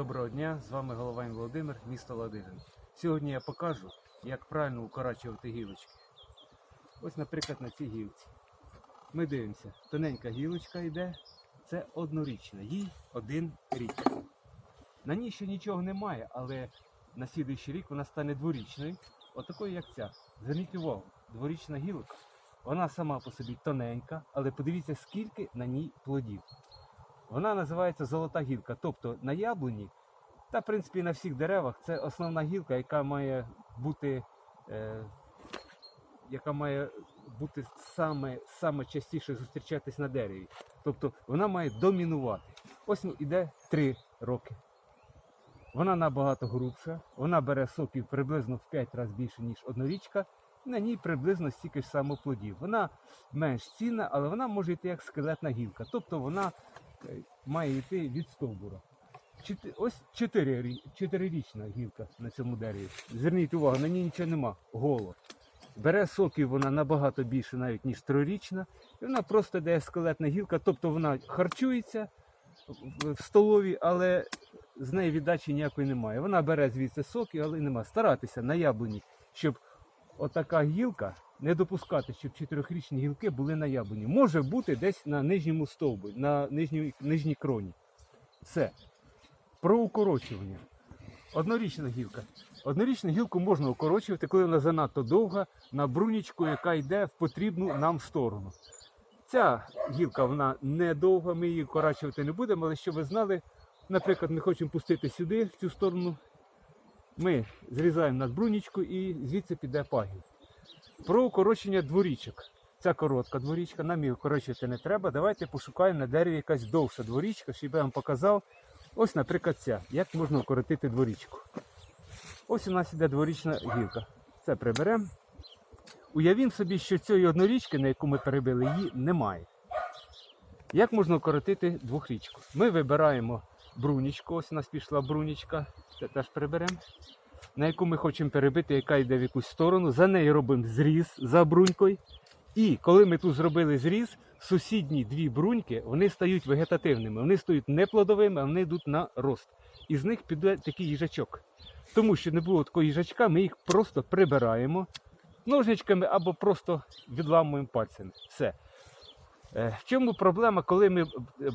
Доброго дня, з вами Головань Володимир, місто Ладижин. Сьогодні я покажу, як правильно укорачувати гілочки. Ось, наприклад, на цій гілці. Ми дивимося, тоненька гілочка йде, це однорічна, їй один рік. На ній ще нічого немає, але на слідуючий рік вона стане дворічною, отакою, як ця. Зверніть увагу, дворічна гілка, вона сама по собі тоненька, але подивіться, скільки на ній плодів. Вона називається золота гілка. Тобто на яблуні, та в принципі на всіх деревах, це основна гілка, яка має бути, е, яка має бути саме, саме частіше зустрічатись на дереві. Тобто вона має домінувати. Ось іде 3 роки. Вона набагато грубша, вона бере соків приблизно в 5 разів більше, ніж однорічка. На ній приблизно стільки ж само плодів. Вона менш цінна, але вона може йти як скелетна гілка. Тобто вона має йти від стовбура. Чоти- Ось чотири- чотирирічна гілка на цьому дереві. Зверніть увагу, на ній нічого нема. Голо. Бере соків вона набагато більше навіть, ніж трирічна. І вона просто йде скелетна гілка, тобто вона харчується в столові, але з неї віддачі ніякої немає. Вона бере звідси соки, але нема. Старатися на яблуні, щоб отака гілка не допускати, щоб чотирьохрічні гілки були на яблуні. Може бути десь на нижньому стовбі, на нижній, нижній кроні. Все. Про укорочування. Однорічна гілка. Однорічну гілку можна укорочувати, коли вона занадто довга, на брунічку, яка йде в потрібну нам сторону. Ця гілка вона не довга, ми її укорачувати не будемо, але щоб ви знали, наприклад, ми хочемо пустити сюди, в цю сторону. Ми зрізаємо над брунічку і звідси піде пагін. Про укорочення дворічок. Ця коротка дворічка, нам її укорочувати не треба. Давайте пошукаємо на дереві якась довша дворічка, щоб я вам показав. Ось, наприклад, ця. Як можна укоротити дворічку. Ось у нас іде дворічна гілка. Це приберемо. Уявімо собі, що цієї однорічки, на яку ми перебили, її немає. Як можна укоротити двохрічку? Ми вибираємо брунічку, ось у нас пішла брунічка, це теж приберемо, на яку ми хочемо перебити, яка йде в якусь сторону. За нею робимо зріз за брунькою. І коли ми тут зробили зріз, сусідні дві бруньки вони стають вегетативними. Вони стають не плодовими, а вони йдуть на рост. І з них піде такий їжачок. Тому що не було такого їжачка, ми їх просто прибираємо ножничками або просто відламуємо пальцями. Все. Е, В чому проблема, коли ми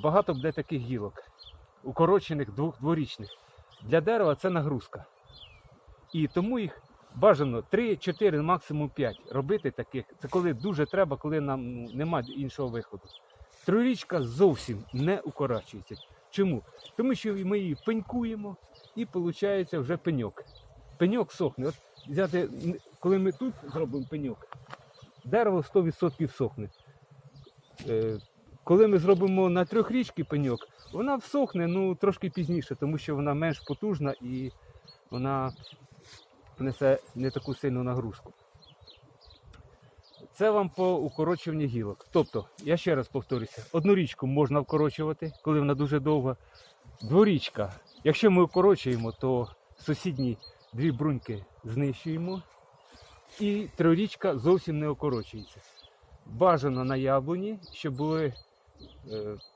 багато буде таких гілок, укорочених двох- дворічних? Для дерева це нагрузка. І тому їх бажано 3, 4, максимум 5 робити таких. Це коли дуже треба, коли нам немає іншого виходу. Трирічка зовсім не укорачується. Чому? Тому що ми її пенькуємо і виходить вже пеньок. Пеньок сохне. От взяти, коли ми тут зробимо пеньок, дерево 100% сохне. Коли ми зробимо на трьохрічки пеньок, вона всохне ну, трошки пізніше, тому що вона менш потужна і вона несе не таку сильну нагрузку. Це вам по укорочуванні гілок. Тобто, я ще раз повторюся, одну річку можна вкорочувати, коли вона дуже довга. Дворічка. Якщо ми укорочуємо, то сусідні дві бруньки знищуємо. І трирічка зовсім не укорочується. Бажано на яблуні, щоб були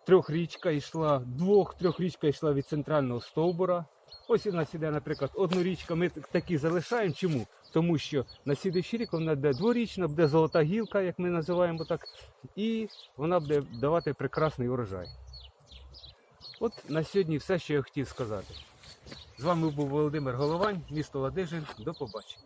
трьохрічка йшла, двох-трьохрічка йшла від центрального стовбура. Ось у нас іде, наприклад, однорічка. Ми такі залишаємо. Чому? Тому що на слідуючий рік вона буде дворічна, буде золота гілка, як ми називаємо так, і вона буде давати прекрасний урожай. От на сьогодні все, що я хотів сказати. З вами був Володимир Головань, місто Ладижин. До побачення.